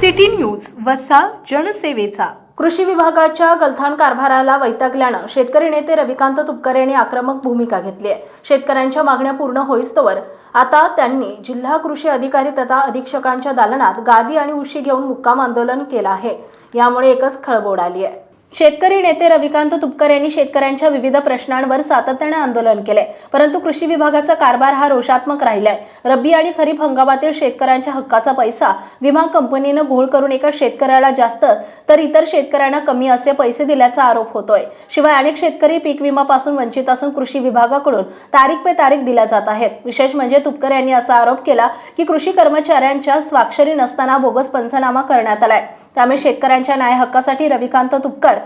City news वसा जनसेवेचा. कृषी विभागाच्या गलथान कारभाराला वैतागल्यानं शेतकरी नेते रविकांत तुपकर यांनी आक्रमक भूमिका घेतली आहे शेतकऱ्यांच्या मागण्या पूर्ण होईस्तोवर आता त्यांनी जिल्हा कृषी अधिकारी तथा अधीक्षकांच्या दालनात गादी आणि उशी घेऊन मुक्काम आंदोलन केलं आहे. यामुळे एकच खळबळ आली आहे शेतकरी नेते रविकांत तुपकर यांनी शेतकऱ्यांच्या विविध प्रश्नांवर सातत्याने आंदोलन केले. परंतु कृषी विभागाचा कारभार हा रोषात्मक राहिलाय. रब्बी आणि खरीप हंगामातील शेतकऱ्यांच्या हक्काचा पैसा विमा कंपनीनं घोळ करून एका शेतकऱ्याला जास्त तर इतर शेतकऱ्यांना कमी असे पैसे दिल्याचा आरोप होतोय. शिवाय अनेक शेतकरी पीक विमापासून वंचित असून कृषी विभागाकडून तारीख पे तारीख दिल्या जात आहेत. विशेष म्हणजे तुपकर यांनी असा आरोप केला की कृषी कर्मचाऱ्यांच्या स्वाक्षरी नसताना बोगस पंचनामा करण्यात आलाय. त्यामुळे शेतकऱ्यांच्या न्याय हक्कासाठी रविकांत तुपकर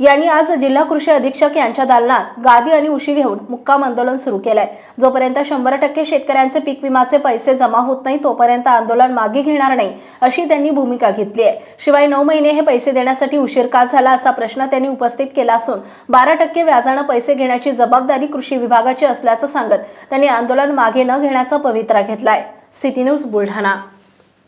यांनी आज जिल्हा कृषी अधीक्षक यांच्या दालनात गादी आणि उशी घेऊन मुक्काम आंदोलन सुरू केलंय. जोपर्यंत शंभर टक्के शेतकऱ्यांचे पीक विमाचे पैसे जमा होत नाही तोपर्यंत आंदोलन मागे घेणार नाही अशी त्यांनी भूमिका घेतली आहे. शिवाय नऊ महिने हे पैसे देण्यासाठी उशीर का झाला असा प्रश्न त्यांनी उपस्थित केला असून बारा टक्के व्याजानं पैसे घेण्याची जबाबदारी कृषी विभागाची असल्याचं सांगत त्यांनी आंदोलन मागे न घेण्याचा पवित्रा घेतलाय. City news Buldhana.